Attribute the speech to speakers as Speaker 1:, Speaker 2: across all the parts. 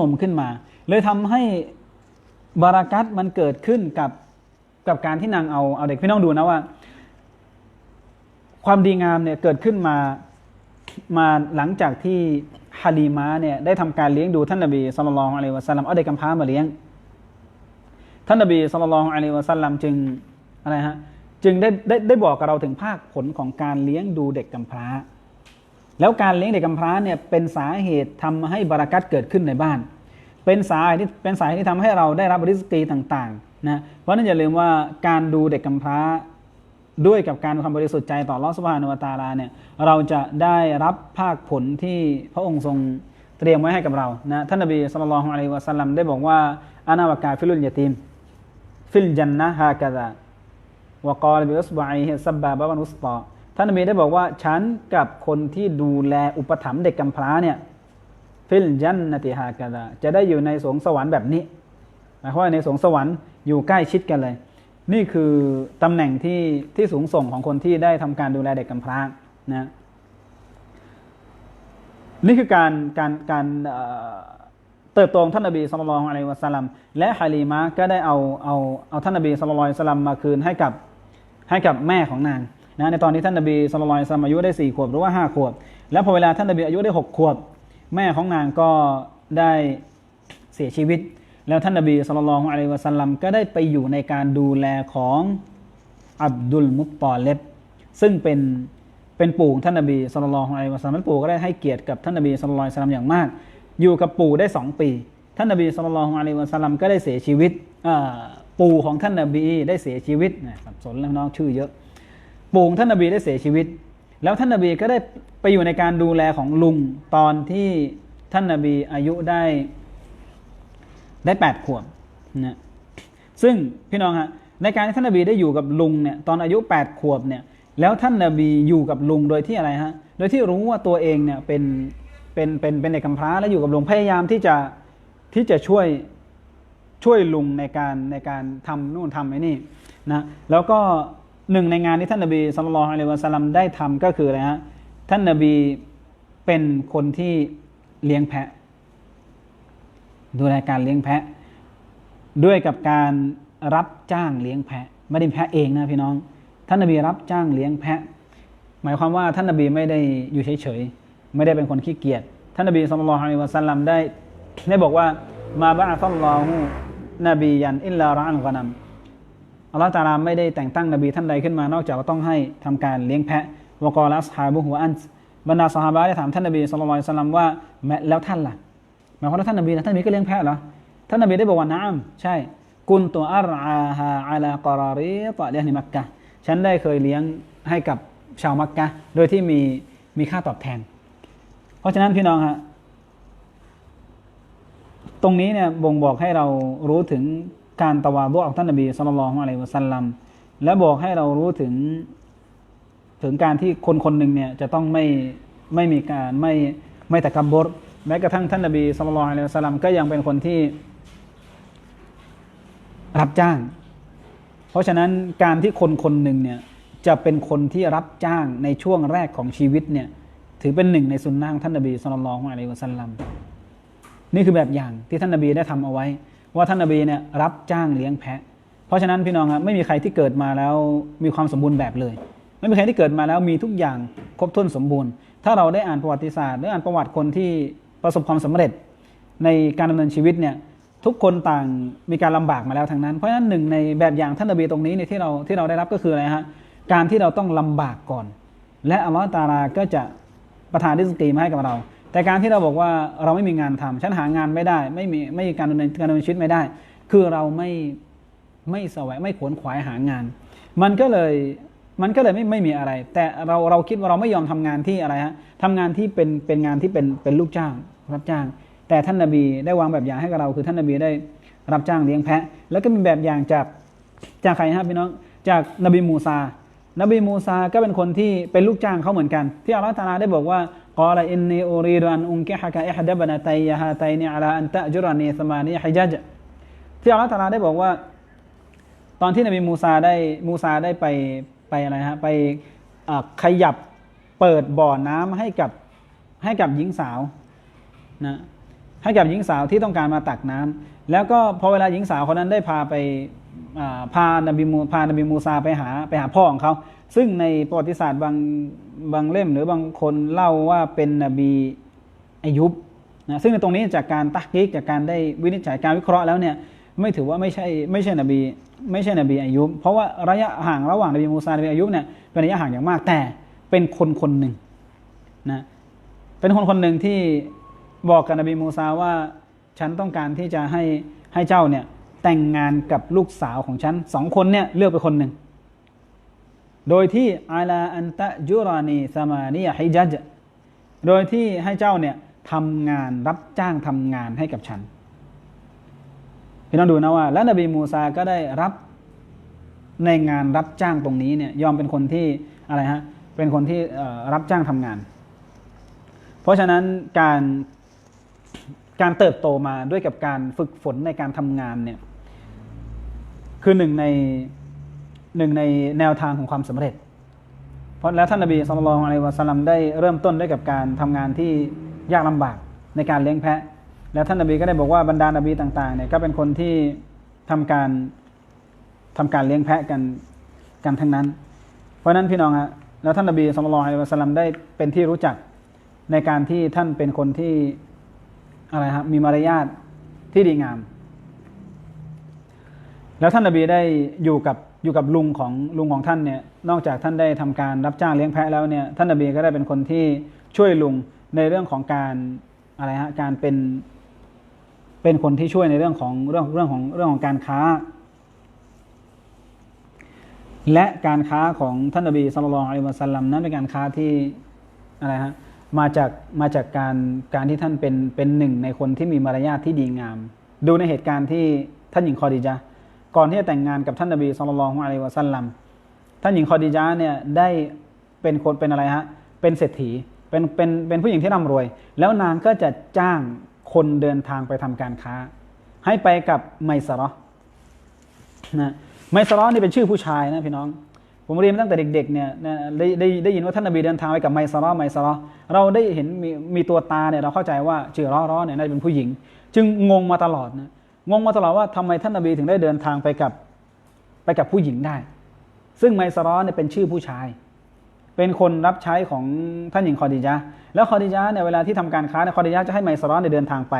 Speaker 1: นมขึ้นมา เลยทำให้บารากัตมันเกิดขึ้นกับกับการที่นางเอาเอาเด็กพี่น้องดูนะว่า ความดีงามเนี่ยเกิดขึ้นมามาหลังจากที่ฮาลีมาเนี่ยได้ทำการเลี้ยงดูท่านนบีสุลต่านอะลัยวะสัลลัมเอาเด็กกำพร้ามาเลี้ยง ท่านนบีสุลต่านอะลัยวะสัลลัมจึงอะไรฮะจึงได้ได้ได้บอกกับเราถึงภาคผลของการเลี้ยงดูเด็กกำพร้า แล้วการเลี้ยงเด็กกำพร้าเนี่ยเป็นสาเหตุทำให้บารากัตเกิดขึ้นในบ้าน เป็นสาเหตุที่เป็นสาเหตุที่ทำให้เราได้รับริสกีต่างๆนะเพราะนั้นอย่าลืมว่าการดูเด็กกำพร้าด้วยกับการความบริสุทธิ์ใจต่อลอสบานวตาลาเนี่ยเราจะได้รับภาคผลที่พระองค์ทรงเตรียมไว้ให้กับเรานะท่านนบีสุลต่านอะลัยวะสัลลัมได้บอกว่าอานาวกาฟิลุลยาตีม ฟิลจันนะฮากะดาวกอลบิอุสบะอิฮิซับบาบะวันอุสตอ ท่านนบีได้บอกว่าฉันกับคนที่ดูแลอุปถัมภ์เด็กกำพร้าเนี่ยฟิลจันนติฮากะดาจะได้อยู่ในสวงสวรรค์แบบนี้หมายความว่าในสวงสวรรค์อยู่ใกล้ชิดกันเลย นี่คือตำแหน่งที่ที่สูงส่งของคนที่ได้ทำการดูแลเด็กกำพร้านะนี่คือการการการเติบโตของท่านนบีสุลต่านอะลัยวะสัลลัมและฮาลีมะก็ได้เอาเอาเอาท่านนบีสุลต่านสัลลัมมาคืนให้กับให้กับแม่ของนาง นะในตอนนี้ท่านนบีสุลต่านสัลลัมอายุได้สี่ขวบหรือว่าห้าขวบ แล้วพอเวลาท่านนบีอายุได้หกขวบ แม่ของนางก็ได้เสียชีวิต แล้วท่านนบีสุลต่านอะลัยวะสัลลัมก็ได้ไปอยู่ในการดูแลของอับดุลมุตตอเลบซึ่งเป็นเป็นปู่ท่านนบีสุลต่านอะลัยวะสัลลัมท่านปู่ก็ได้ให้เกียรติกับท่านนบีสุลต่านสัลลัมอย่างมาก อยู่กับปู่ได้สองปี ท่านนบีสุลต่านอะลัยวะสัลลัมก็ได้เสียชีวิตปู่ของท่านนบีได้เสียชีวิตนะสับสนแล้วน้องชื่อเยอะ ปู่ของท่านนบีได้เสียชีวิต แล้วท่านนบีก็ได้ไปอยู่ในการดูแลของลุงตอนที่ท่านนบีอายุได้ได้แปดขวบนะซึ่งพี่น้องฮะในการที่ท่านนบีได้อยู่กับลุงเนี่ยตอนอายุแปดขวบเนี่ยแล้วท่านนบีอยู่กับลุงโดยที่อะไรฮะโดยที่รู้ว่าตัวเองเนี่ยเป็นเป็นเป็นเป็นเด็กกำพร้าและอยู่กับลุงพยายามที่จะที่จะช่วยช่วยลุงในการในการทำนู่นทำไอ้นี่นะแล้วก็ หนึ่งในงานที่ท่านนบีสุลต่านอะลัยวะสัลลัมได้ทำก็คืออะไรฮะท่านนบีเป็นคนที่เลี้ยงแพะ ดูแลการเลี้ยงแพะ ด้วยกับการรับจ้างเลี้ยงแพะ ไม่ได้แพะเองนะพี่น้อง ท่านนบีรับจ้างเลี้ยงแพะ หมายความว่าท่านนบีไม่ได้อยู่เฉยๆไม่ได้เป็นคนขี้เกียจท่านนบีสุลต่านอะลัยวะสัลลัมได้ได้บอกว่ามาบะอัลลอฮุนบียันอิลลารานกนัม อัลลอฮฺตาลาไม่ได้แต่งตั้งนบีท่านใดขึ้นมานอกจากต้องให้ทำการเลี้ยงแพะวกอลัสฮาบุหัวอันบรรดาสหายได้ถามท่านนบีสุลต่านสลัมว่าแม้แล้วท่านล่ะหมายความว่าท่านนบีนะท่านนบีก็เลี้ยงแพะเหรอท่านนบีได้บอกว่าน้ำใช่กุนตัวอัรอาฮาอาลากอรารีตอเลียนิมักกะฉันได้เคยเลี้ยงให้กับชาวมักกะโดยที่มีมีค่าตอบแทน เพราะฉะนั้นพี่น้องฮะตรงนี้เนี่ยบ่งบอกให้เรารู้ถึง การตะวาดุของท่านนบีสุลต่านอะลัยวะสัลลัมและบอกให้เรารู้ถึงถึงการที่คนคนหนึ่งเนี่ยจะต้องไม่ไม่มีการไม่ไม่ตะกบบรแม้กระทั่งท่านนบีสุลต่านอะลัยฮิวะสัลลัมก็ยังเป็นคนที่รับจ้าง เพราะฉะนั้นการที่คนคนหนึ่งเนี่ยจะเป็นคนที่รับจ้างในช่วงแรกของชีวิตเนี่ยถือเป็นหนึ่งในสุนนะของท่านนบีสุลต่านอะลัยฮิวะสัลลัมนี่คือแบบอย่างที่ท่านนบีได้ทำเอาไว้ ว่าท่านนบีเนี่ยรับจ้างเลี้ยงแพะ เพราะฉะนั้นพี่น้องครับไม่มีใครที่เกิดมาแล้วมีความสมบูรณ์แบบเลย ไม่มีใครที่เกิดมาแล้วมีทุกอย่างครบถ้วนสมบูรณ์ ถ้าเราได้อ่านประวัติศาสตร์หรืออ่านประวัติคนที่ประสบความสำเร็จ ในการดำเนินชีวิตเนี่ยทุกคนต่างมีการลำบากมาแล้วทั้งนั้น เพราะฉะนั้นหนึ่งในแบบอย่างท่านนบีตรงนี้เนี่ยที่เราที่เราได้รับก็คืออะไรฮะการที่เราต้องลำบากก่อน และอัลลอฮฺตาลาก็จะประทานริสกีมาให้กับเรา แต่การที่เราบอกว่าเราไม่มีงานทำฉันหางานไม่ได้ ไม่มีไม่มีการดำเนินการดำเนินชีวิตไม่ได้ คือเราไม่ไม่แสวงไม่ขวนขวายหางาน มันก็เลยมันก็เลยไม่ไม่มีอะไร แต่เราเราคิดว่าเราไม่ยอมทำงานที่อะไรฮะทำงานที่เป็นเป็นงานที่เป็นเป็นลูกจ้าง รับจ้าง แต่ท่านนาบีได้วางแบบอย่างให้กับเรา คือท่านนาบีได้รับจ้างเลี้ยงแพะ แล้วก็มีแบบอย่างจากจากใครครับพี่น้องจากนบีมูซานบีมูซาก็เป็นคนที่เป็นลูกจ้างเขาเหมือนกัน ที่อัลลอฮฺตาลาได้บอกว่า กอลอินนีอูรีดอันอุงกิฮะกะอิฮดับนะตัยยะฮาตัยนีอัลาอันตะจุรนีสมานีฮิจัจที่อัลลอฮฺตาลาได้บอกว่า ตอนที่นบีมูซาได้มูซาได้ไปไปอะไรฮะไปขยับเปิดบ่อน้ำให้กับให้กับหญิงสาวนะให้กับหญิงสาวที่ต้องการมาตักน้ำแล้วก็พอเวลาหญิงสาวคนนั้นได้พาไปพานบีมูพานบีมูซาไปหาไปหาพ่อของเขา ซึ่งในประวัติศาสตร์บางบางเล่มหรือบางคนเล่าว่าเป็นนบีอายุบนะซึ่งในตรงนี้จากการตักกิกจากการได้วินิจฉัยการวิเคราะห์แล้วเนี่ยไม่ถือว่าไม่ใช่ไม่ใช่นบีไม่ใช่นบีอายุบเพราะว่าระยะห่างระหว่างนบีมูซานบีอายุบเนี่ยเป็นระยะห่างอย่างมากแต่เป็นคนคนหนึ่งนะเป็นคนคนหนึ่งที่บอกกับนบีมูซาว่าฉันต้องการที่จะให้ให้เจ้าเนี่ย แต่งงานกับลูกสาวของฉันสองคนเนี่ยเลือกไปคนหนึ่ง โดยที่อาลาอันตะจุรานีสมานียฮิจัจโดยที่ให้เจ้าเนี่ยทำงานรับจ้างทำงานให้กับฉันพี่น้องดูนะว่า และนบีมูซาก็ได้รับในงานรับจ้างตรงนี้เนี่ยยอมเป็นคนที่อะไรฮะเป็นคนที่รับจ้างทำงาน เพราะฉะนั้นการการเติบโตมาด้วยกับการฝึกฝนในการทำงานเนี่ย คือหนึ่งในหนึ่งในแนวทางของความสำเร็จ เพราะแล้วท่านนบีสุลต่านอะลัยวะสลัมได้เริ่มต้นด้วยกับการทำงานที่ยากลำบากในการเลี้ยงแพะ แล้วท่านนบีก็ได้บอกว่าบรรดานบีต่างๆเนี่ยก็เป็นคนที่ทำการทำการเลี้ยงแพะกันกันทั้งนั้น เพราะฉะนั้นพี่น้องฮะแล้วท่านนบีสุลต่านอะลัยวะสัลลัมได้เป็นที่รู้จักในการที่ท่านเป็นคนที่อะไรครับมีมารยาทที่ดีงาม แล้วท่านนบีได้อยู่กับอยู่กับลุงของลุงของท่านเนี่ยนอกจากท่านได้ทำการรับจ้างเลี้ยงแพะแล้วเนี่ยท่านนบีก็ได้เป็นคนที่ช่วยลุงในเรื่องของการอะไรฮะการเป็นเป็นคนที่ช่วยในเรื่องของเรื่องเรื่องของเรื่องของการค้า และการค้าของท่านนบีสุลต่านอะลัยวะสัลลัมนั้นเป็นการค้าที่อะไรฮะมาจากมาจากการการที่ท่านเป็นเป็นหนึ่งในคนที่มีมารยาทที่ดีงาม ดูในเหตุการณ์ที่ท่านหญิงคอดีจา ก่อนที่จะแต่งงานกับท่านนบีสุลต่านอะลัยวะสัลลัมท่านหญิงคอดีจาเนี่ยได้เป็นคนเป็นอะไรฮะเป็นเศรษฐีเป็นเป็นเป็นผู้หญิงที่ร่ำรวย แล้วนางก็จะจ้างคนเดินทางไปทำการค้า ให้ไปกับไมสระนะไมสระนี่เป็นชื่อผู้ชายนะพี่น้อง ผมเรียนตั้งแต่เด็กๆเนี่ยได้ได้ได้ยินว่าท่านนบีเดินทางไปกับไมสระไมสระเราได้เห็นมีมีตัวตาเนี่ยเราเข้าใจว่าชื่อร้อร้อเนี่ยน่าจะเป็นผู้หญิง จึงงงมาตลอดนะ งงมาตลอดว่าทำไมท่านนบีถึงได้เดินทางไปกับไปกับผู้หญิงได้ ซึ่งไมสรอเนี่ยเป็นชื่อผู้ชาย เป็นคนรับใช้ของท่านหญิงคอดีจาแล้วคอดีจาเนี่ยเวลาที่ทำการค้าเนี่ยคอดีจาจะให้ไมสรอเนี่ยเดินทางไป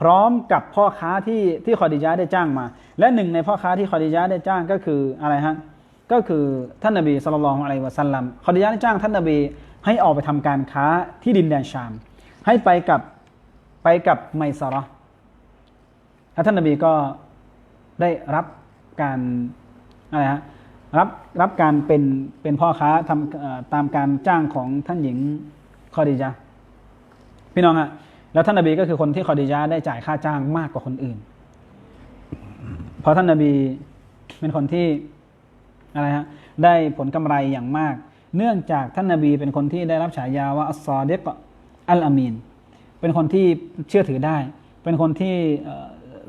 Speaker 1: พร้อมกับพ่อค้าที่ที่คอดีจาได้จ้างมา และหนึ่งในพ่อค้าที่คอดีจาได้จ้างก็คืออะไรฮะก็คือท่านนบีสุลต่านอะลัยวะสัลลัมคอดีจาได้จ้างท่านนบีให้ออกไปทำการค้าที่ดินแดนชาม ให้ไปกับไปกับไมสรอ แล้วท่านนบีก็ได้รับการอะไรฮะรับรับการเป็นเป็นพ่อค้าทำตามการจ้างของท่านหญิงคอดีจาพี่น้องอะแล้วท่านนบีก็คือคนที่คอดีจาได้จ่ายค่าจ้างมากกว่าคนอื่น เพราะท่านนบีเป็นคนที่อะไรฮะได้ผลกำไรอย่างมาก เนื่องจากท่านนบีเป็นคนที่ได้รับฉายาว่าอัสซอเดกอัลอามีนเป็นคนที่เชื่อถือได้ เป็นคนที่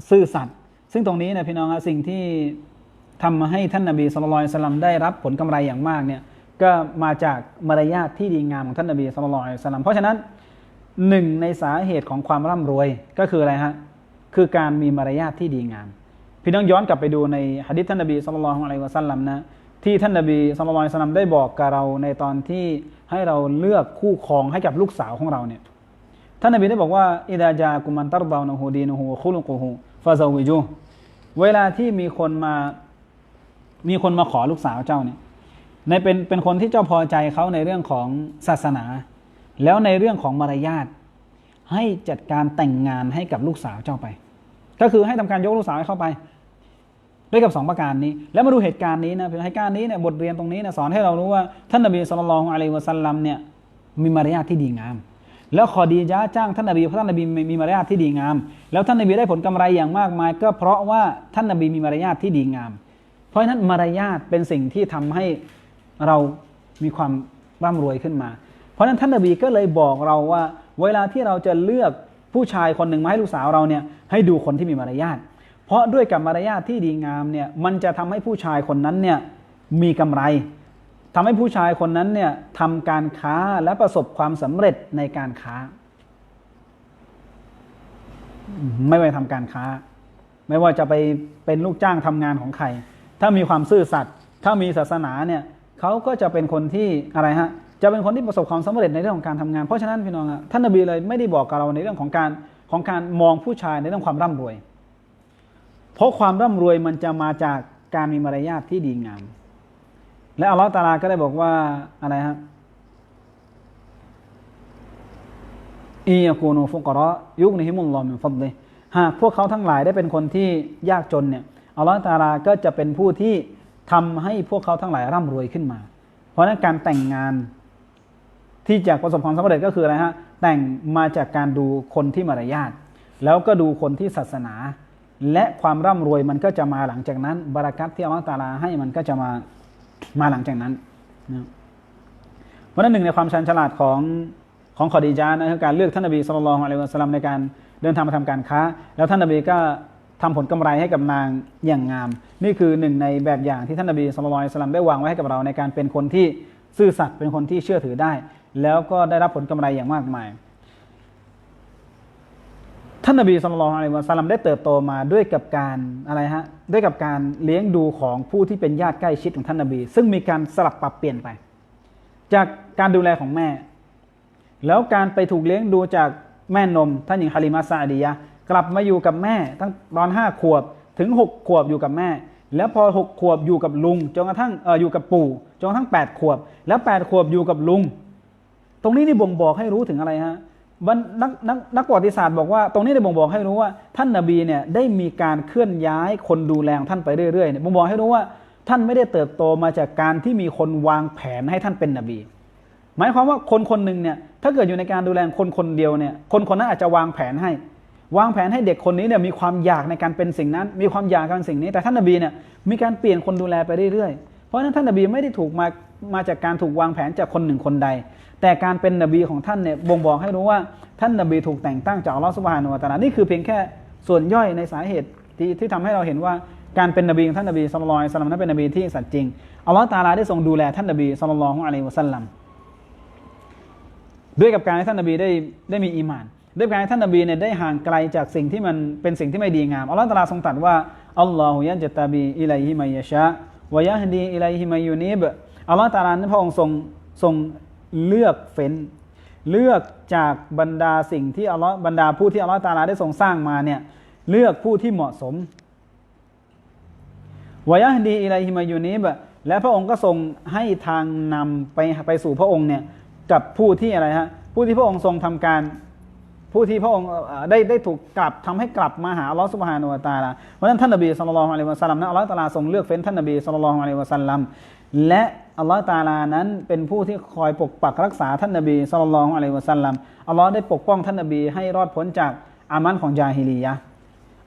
Speaker 1: ซื่อสัตย์ซึ่งตรงนี้นะพี่น้องครับสิ่งที่ทำมาให้ท่านนบีสุลต่านสลัมได้รับผลกำไรอย่างมากเนี่ยก็มาจากมารยาทที่ดีงามของท่านนบีสุลต่านสลัมเพราะฉะนั้นหนึ่งในสาเหตุของความร่ำรวยก็คืออะไรฮะคือการมีมารยาทที่ดีงาม พี่น้องย้อนกลับไปดูในฮะดิษท่านนบีสุลต่านอะลัยวะสัลลัมนะที่ท่านนบีสุลต่านสลัมได้บอกกับเราในตอนที่ให้เราเลือกคู่ครองให้กับลูกสาวของเราเนี่ย ท่านนบีได้บอกว่าอิดาจากุมันตัรดาวนะฮูดีนะฮูคุลุกุฮูฟาซาวิจูเวลาที่มีคนมา มีคนมาขอลูกสาวเจ้าเนี่ยในเป็นเป็นคนที่เจ้าพอใจเขาในเรื่องของศาสนา แล้วในเรื่องของมารยาทให้จัดการแต่งงานให้กับลูกสาวเจ้าไป ก็คือให้ทำการยกลูกสาวให้เข้าไป ด้วยกับสองประการนี้ แล้วมาดูเหตุการณ์นี้นะเหตุการณ์นี้เนี่ยบทเรียนตรงนี้เนี่ยสอนให้เรารู้ว่าท่านนบีสุลต่านอะลัยวะสัลลัมเนี่ยมีมารยาทที่ดีงาม แล้วขอดียะห์จ้างท่านนบีเพราะท่านนบีมีมีมารยาทที่ดีงาม แล้วท่านนบีได้ผลกำไรอย่างมากมาย ก็เพราะว่าท่านนบีมีมารยาทที่ดีงาม เพราะฉะนั้นมารยาทเป็นสิ่งที่ทำให้เรามีความร่ำรวยขึ้นมา เพราะฉะนั้นท่านนบีก็เลยบอกเราว่า เวลาที่เราจะเลือกผู้ชายคนหนึ่งมาให้ลูกสาวเราเนี่ยให้ดูคนที่มีมารยาทเพราะด้วยกับมารยาทที่ดีงามเนี่ยมันจะทำให้ผู้ชายคนนั้นเนี่ยมีกำไร ทำให้ผู้ชายคนนั้นเนี่ยทำการค้าและประสบความสำเร็จในการค้า ไม่ไปทำการค้า ไม่ว่าจะไปเป็นลูกจ้างทำงานของใคร ถ้ามีความซื่อสัตย์ถ้ามีศาสนาเนี่ยเขาก็จะเป็นคนที่อะไรฮะจะเป็นคนที่ประสบความสำเร็จในเรื่องของการทำงาน เพราะฉะนั้นพี่น้องท่านนบีเลยไม่ได้บอกกับเราในเรื่องของการของการมองผู้ชายในเรื่องความร่ำรวย เพราะความร่ำรวยมันจะมาจากการมีมารยาทที่ดีงาม และอัลลอฮฺตาลาก็ได้บอกว่าอะไรครับอียกูนูฟุกระยุคนิฮิมุลลอมินฟัดลิหากพวกเขาทั้งหลายได้เป็นคนที่ยากจนเนี่ยอัลลอฮฺตาลาก็จะเป็นผู้ที่ทำให้พวกเขาทั้งหลายร่ำรวยขึ้นมา เพราะนั้นการแต่งงานที่จะประสบความสำเร็จก็คืออะไรฮะแต่งมาจากการดูคนที่มารยาทแล้วก็ดูคนที่ศาสนา และความร่ำรวยมันก็จะมาหลังจากนั้นบารักัตที่อัลลอฮฺตาลาให้มันก็จะมา มาหลังจากนั้นนะเพราะนั้นหนึ่งในความชันฉลาดของของขอดีจานะคือการเลือกท่านนบีสุลต่านอะลัยวะสลัมในการเดินทางมาทำการค้า แล้วท่านนบีก็ทำผลกำไรให้กับนางอย่างงาม นี่คือหนึ่งในแบบอย่างที่ท่านนบีสุลต่านสลัมได้วางไว้ให้กับเราในการเป็นคนที่ซื่อสัตย์เป็นคนที่เชื่อถือได้ แล้วก็ได้รับผลกำไรอย่างมากมาย ท่านนบีสุลต่านอะลัยวะสลัมได้เติบโตมาด้วยกับการอะไรฮะด้วยกับการเลี้ยงดูของผู้ที่เป็นญาติใกล้ชิดของท่านนบี ซึ่งมีการสลับปรับเปลี่ยนไป จากการดูแลของแม่ แล้วการไปถูกเลี้ยงดูจากแม่นม ท่านหญิงฮาลิมาซาดียะกลับมาอยู่กับแม่ตั้งตอนห้าขวบถึงหกขวบอยู่กับแม่ แล้วพอหกขวบอยู่กับลุงจนกระทั่งเอออยู่กับปู่จนกระทั่งแปดขวบ แล้วแปดขวบอยู่กับลุง ตรงนี้นี่บ่งบอกให้รู้ถึงอะไรฮะ วันนักนักนักประวัติศาสตร์บอกว่าตรงนี้ได้บ่งบอกให้รู้ว่า ท่านนาบีเนี่ยได้มีการเคลื่อนย้ายคนดูแลของท่านไปเรื่อยๆเนี่ยบ่งบอกให้รู้ว่าท่านไม่ได้เติบโตมาจากการที่มีคนวางแผนให้ท่านเป็นนบี หมายความว่าคนคนหนึ่งเนี่ยถ้าเกิดอยู่ในการดูแลคนคนเดียวเนี่ยคนคนนั้นอาจจะวางแผนให้ วางแผนให้เด็กคนนี้เนี่ยมีความอยากในการเป็นสิ่งนั้น มีความอยากการสิ่งนี้ แต่ท่านนบีเนี่ยมีการเปลี่ยนคนดูแลไปเรื่อยๆเพราะฉะนั้นท่านนบีไม่ได้ถูกมา มาจากการถูกวางแผนจากคนหนึ่งคนใด แต่การเป็นนบีของท่านเนี่ยบ่งบอกให้รู้ว่าท่านนบีถูกแต่งตั้งจากอัลลอฮฺสุบฮานุวะตาลานี่คือเพียงแค่ส่วนย่อยในสาเหตุที่ที่ทำให้เราเห็นว่าการเป็นนบีของท่านนบีสุลต่านสลัมนั้นเป็นนบีที่สัตย์จริงอัลลอฮฺตาลาได้ทรงดูแลท่านนบีสุลต่านของอะลัยวะสัลลัมด้วยกับการให้ท่านนบีได้ได้มีอีมาน ด้วยการให้ท่านนบีเนี่ยได้ห่างไกลจากสิ่งที่มันเป็นสิ่งที่ไม่ดีงามอัลลอฮฺตรัสทรงตรัสว่าอัลลอฮฺยันจตาบีอิลัยฮิมัยะชะวยะฮดีอิลัยฮิมัยยูนิบ อัลลอฮฺตรัสนั้นพระองค์ทรงทรงเลือกเฟ้น เลือกจากบรรดาสิ่งที่อัลลอฮฺบรรดาผู้ที่อัลลอฮฺตาลาได้ทรงสร้างมาเนี่ยเลือกผู้ที่เหมาะสมวะยะฮดีอิลัยฮิมัยยูนิบและพระองค์ก็ทรงให้ทางนำไปไปสู่พระองค์เนี่ยกับผู้ที่อะไรฮะผู้ที่พระองค์ทรงทำการผู้ที่พระองค์ได้ได้ถูกกลับทำให้กลับมาหาอัลลอฮฺสุบฮานุวะตาลาเพราะนั้นท่านนบีสุลต่านละสัลลัมนะอัลลอฮฺตาลาทรงเลือกเฟ้นท่านนบีสุลต่านอะลัยวะสัลลัมและ อัลลอฮฺตาลานั้นเป็นผู้ที่คอยปกปักรักษาท่านนบีสุลต่านอะลัยวะสัลลัมอัลลอฮฺได้ปกป้องท่านนบีให้รอดพ้นจากอามันของยาฮิลียะ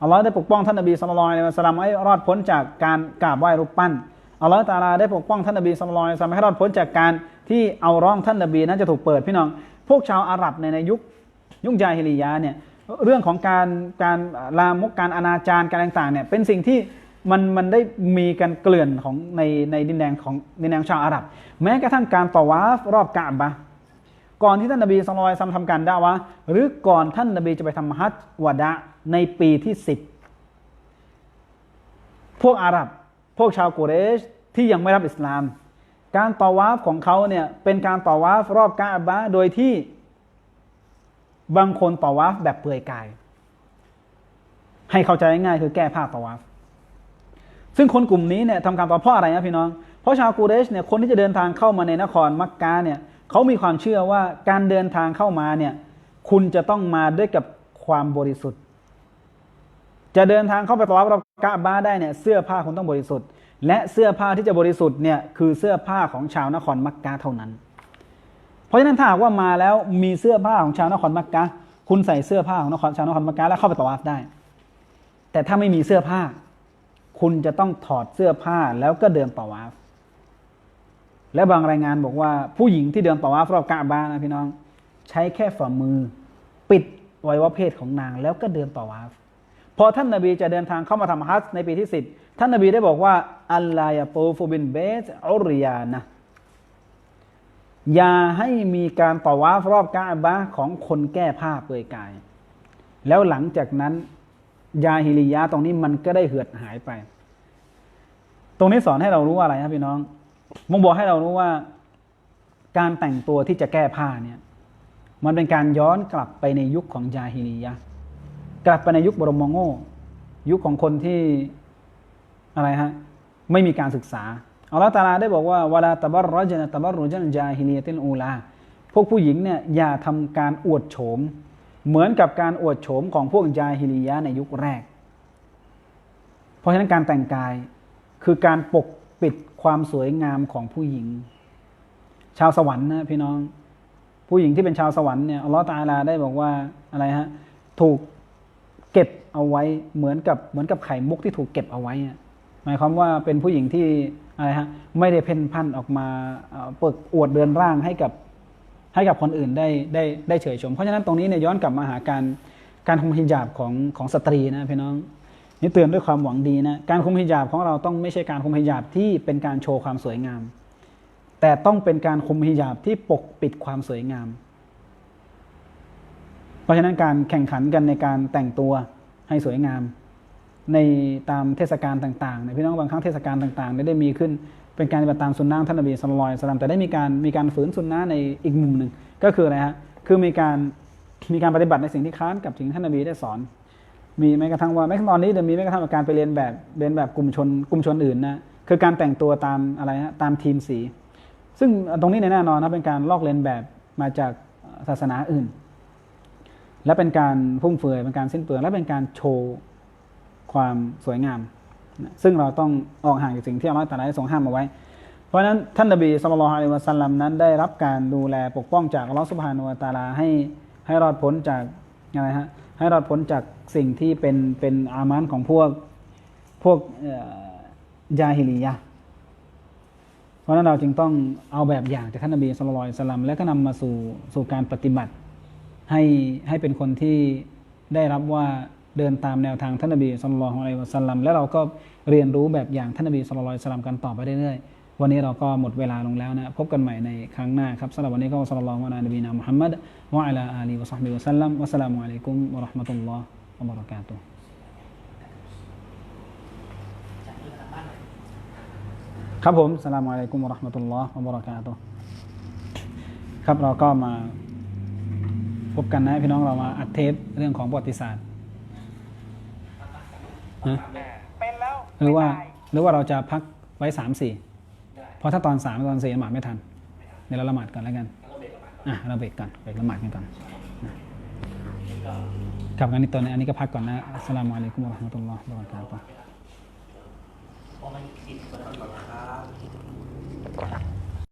Speaker 1: อัลลอฮฺได้ปกป้องท่านนบีสุลต่านอะลัยวะสัลลัมให้รอดพ้นจากการกราบไหว้รูปปั้นอัลลอฮฺตาลาได้ปกป้องท่านนบีสุลต่านอะลัยวะสัลลัมให้รอดพ้นจากการที่เอาร่องท่านนบีนั้นจะถูกเปิดพี่น้อง พวกชาวอาหรับในในยุคยุคยาฮิลียะเนี่ยเรื่องของการการลามกการอนาจารการต่างๆเนี่ยเป็นสิ่งที่ มันมันได้มีการเกลื่อนของในในดินแดนของดินแดนชาวอาหรับ แม้กระทั่งการต่อวาฟรอบกาบะก่อนที่ท่านนบีสุลต่านทำการด่าวะหรือก่อนท่านนบีจะไปทำฮัจวะดะในปีที่สิบพวกอาหรับ พวกชาวกุเรชที่ยังไม่รับอิสลาม การต่อวาฟของเขาเนี่ยเป็นการต่อวาฟรอบกาบะโดยที่บางคนต่อวาฟแบบเปลือยกาย ให้เข้าใจง่ายคือแก้ผ้าต่อวาฟ ซึ่งคนกลุ่มนี้เนี่ยทำการต่อเพราะอะไรนะพี่น้อง เพราะชาวกูเรชเนี่ยคนที่จะเดินทางเข้ามาในนครมักกะเนี่ยเขามีความเชื่อว่าการเดินทางเข้ามาเนี่ยคุณจะต้องมาด้วยกับความบริสุทธิ์ จะเดินทางเข้าไปต่อวาฟรอบกาบะได้เนี่ยเสื้อผ้าคุณต้องบริสุทธิ์ และเสื้อผ้าที่จะบริสุทธิ์เนี่ยคือเสื้อผ้าของชาวนครมักกะเท่านั้น เพราะฉะนั้นถ้าหากว่ามาแล้วมีเสื้อผ้าของชาวนครมักกะคุณใส่เสื้อผ้าของนครชาวนครมักกะแล้วเข้าไปต่อวาฟได้ แต่ถ้าไม่มีเสื้อผ้า คุณจะต้องถอดเสื้อผ้าแล้วก็เดินต่อวาฟ และบางรายงานบอกว่า ผู้หญิงที่เดินต่อวาฟรอบกาบานะพี่น้อง ใช้แค่ฝ่ามือ ปิดอวัยวะเพศของนาง แล้วก็เดินต่อวาฟพอท่านนบีจะเดินทางเข้ามาทำฮัจญ์ในปีที่สิบท่านนบีได้บอกว่าอัลลายาโตฟูบินเบสอุริยานะอย่าให้มีการต่อวาฟรอบกาบะของคนแก้ผ้าเปลือยกาย แล้วหลังจากนั้น ยาฮิลิยะตรงนี้มันก็ได้เหือดหายไป ตรงนี้สอนให้เรารู้ว่าอะไรครับพี่น้องมงบอกให้เรารู้ว่า การแต่งตัวที่จะแก้ผ้าเนี่ย มันเป็นการย้อนกลับไปในยุคของยาฮิลียะกลับไปในยุคบรมโง่ยุคของคนที่อะไรฮะไม่มีการศึกษาอัลลอฮฺตาลาได้บอกว่าวลาตบัรรจนตบัรรจันจาฮิลียะตินอูลาพวกผู้หญิงเนี่ยอย่าทำการอวดโฉม เหมือนกับการอวดโฉมของพวกยาฮิลียะในยุคแรก เพราะฉะนั้นการแต่งกายคือการปกปิดความสวยงามของผู้หญิง ชาวสวรรค์นะพี่น้อง ผู้หญิงที่เป็นชาวสวรรค์เนี่ยอัลลอฮฺตาลาได้บอกว่าอะไรฮะถูกเก็บเอาไว้เหมือนกับเหมือนกับไข่มุกที่ถูกเก็บเอาไว้หมายความว่าเป็นผู้หญิงที่อะไรฮะไม่ได้เพ่นพ่านออกมาเอ่อเปิดอวดเดือนร่างให้กับ ให้กับคนอื่นได้ได้ได้เฉยชม เพราะฉะนั้นตรงนี้เนี่ยย้อนกลับมาหาการการคุมฮิญาบของของสตรีนะพี่น้องนี่เตือนด้วยความหวังดีนะการคุมฮิญาบของเราต้องไม่ใช่การคุมฮิญาบที่เป็นการโชว์ความสวยงาม แต่ต้องเป็นการคุมฮิญาบที่ปกปิดความสวยงาม เพราะฉะนั้นการแข่งขันกันในการแต่งตัวให้สวยงาม ในตามเทศกาลต่างๆในพี่น้องบางครั้งเทศกาลต่างๆได้มีขึ้น เป็นการปฏิบัติตามสุนนะขท่านนบีสุลต่านสลัมแต่ได้มีการมีการฝืนสุนนะในอีกมุมหนึ่งก็คืออะไรฮะคือมีการมีการปฏิบัติในสิ่งที่ค้านกับสิ่งท่านนบีได้สอน มีแม้กระทั่งว่าแม้ตอนนี้จะมีแม้กระทั่งการไปเรียนแบบเรียนแบบกลุ่มชนกลุ่มชนอื่นนะคือการแต่งตัวตามอะไรฮะตามทีมสี ซึ่งตรงนี้ในแน่นอนนะเป็นการลอกเลียนแบบมาจากศาสนาอื่น และเป็นการฟุ่มเฟือยเป็นการสิ้นเปลืองและเป็นการโชว์ความสวยงาม ซึ่งเราต้องออกห่างจากสิ่งที่อัลลอฮฺตรัสได้ทรงห้ามเอาไว้ เพราะฉะนั้นท่านนบีสุลต่านอะลัยฮิวะสัลลัมนั้นได้รับการดูแลปกป้องจากอัลลอฮฺสุบฮานุวะตาลาให้ให้รอดพ้นจากอะไรฮะให้รอดพ้นจากสิ่งที่เป็นเป็นอามานของพวกพวกยาฮิลียะเพราะฉะนั้นเราจึงต้องเอาแบบอย่างจากท่านนบีสุลต่านสลัมและก็นำมาสู่สู่การปฏิบัติให้ให้เป็นคนที่ได้รับว่า เดินตามแนวทางท่านนบีสุลต่านอะลัยฮิสัลลัมและเราก็เรียนรู้แบบอย่างท่านนบีสุลต่านสลัมกันต่อไปเรื่อยๆ วันนี้เราก็หมดเวลาลงแล้วนะพบกันใหม่ในครั้งหน้าครับสำหรับวันนี้ก็สัลลัลลอฮุอะลัยนบีนะมุฮัมมัดวะอะลาอาลีวะซอฮบิวะสัลลัมวะสลามุอะลัยกุมวะราะห์มะตุลลอฮ์วะบะเราะกาตุฮ์ครับผมสลามุอะลัยกุมวะราะห์มะตุลลอฮ์วะบะเราะกาตุฮ์ครับเราก็มาพบกันนะพี่น้องเรามาอัดเทปเรื่องของประวัติศาสตร์ ฮะ
Speaker 2: เป็นแล้ว
Speaker 1: หรือว่า
Speaker 2: ไม่ได้
Speaker 1: หรือว่าเราจะพักไว้สามสี่เพราะถ้าตอนสามตอนสี่ละหมาดไม่ทันเดี๋ยวเราละหมาดก่อนแล้วกันอะเราเบรกก่อนเบรกละหมาดกันก่อนนะครับงั้นนี่ตอนนี้อันนี้ก็พักก่อนนะอัสสลามุอะลัยกุมวะเราะห์มะตุลลอฮ์วะบะเราะกาตุฮ์